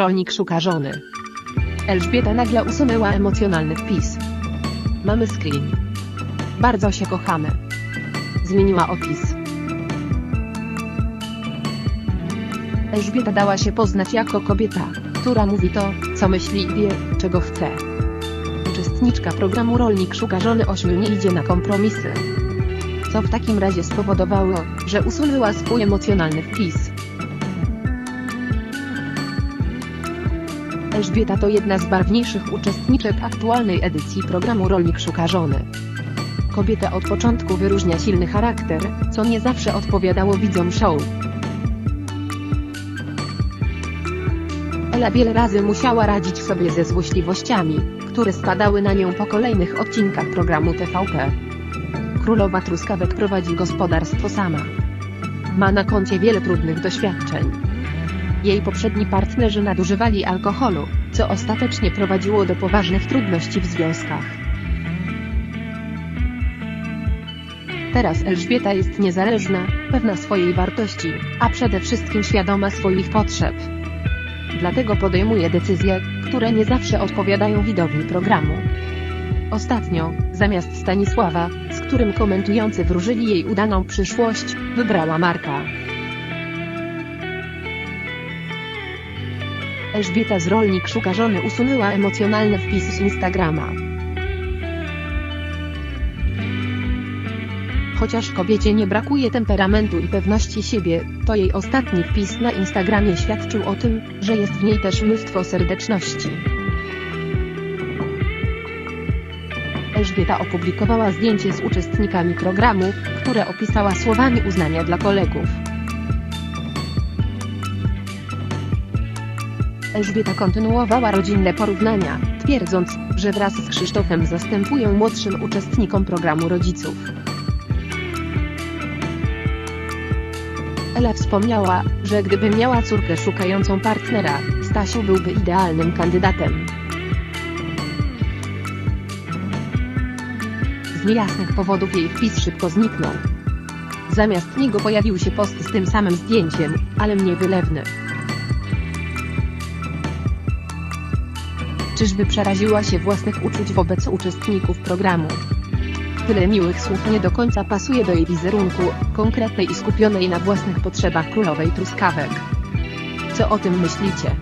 Rolnik szuka żony. Elżbieta nagle usunęła emocjonalny wpis. Mamy screen. Bardzo się kochamy. Zmieniła opis. Elżbieta dała się poznać jako kobieta, która mówi to, co myśli i wie, czego chce. Uczestniczka programu Rolnik szuka żony ośmiu nie idzie na kompromisy. Co w takim razie spowodowało, że usunęła swój emocjonalny wpis. Elżbieta to jedna z barwniejszych uczestniczek aktualnej edycji programu Rolnik szuka żony. Kobieta od początku wyróżnia silny charakter, co nie zawsze odpowiadało widzom show. Ela wiele razy musiała radzić sobie ze złośliwościami, które spadały na nią po kolejnych odcinkach programu TVP. Królowa Truskawek prowadzi gospodarstwo sama. Ma na koncie wiele trudnych doświadczeń. Jej poprzedni partnerzy nadużywali alkoholu, co ostatecznie prowadziło do poważnych trudności w związkach. Teraz Elżbieta jest niezależna, pewna swojej wartości, a przede wszystkim świadoma swoich potrzeb. Dlatego podejmuje decyzje, które nie zawsze odpowiadają widowni programu. Ostatnio, zamiast Stanisława, z którym komentujący wróżyli jej udaną przyszłość, wybrała Marka. Elżbieta z Rolnik szuka żony usunęła emocjonalny wpis z Instagrama. Chociaż kobiecie nie brakuje temperamentu i pewności siebie, to jej ostatni wpis na Instagramie świadczył o tym, że jest w niej też mnóstwo serdeczności. Elżbieta opublikowała zdjęcie z uczestnikami programu, które opisała słowami uznania dla kolegów. Elżbieta kontynuowała rodzinne porównania, twierdząc, że wraz z Krzysztofem zastępują młodszym uczestnikom programu rodziców. Ela wspomniała, że gdyby miała córkę szukającą partnera, Stasiu byłby idealnym kandydatem. Z niejasnych powodów jej wpis szybko zniknął. Zamiast niego pojawił się post z tym samym zdjęciem, ale mniej wylewny. Czyżby przeraziła się własnych uczuć wobec uczestników programu? Tyle miłych słów nie do końca pasuje do jej wizerunku, konkretnej i skupionej na własnych potrzebach królowej truskawek. Co o tym myślicie?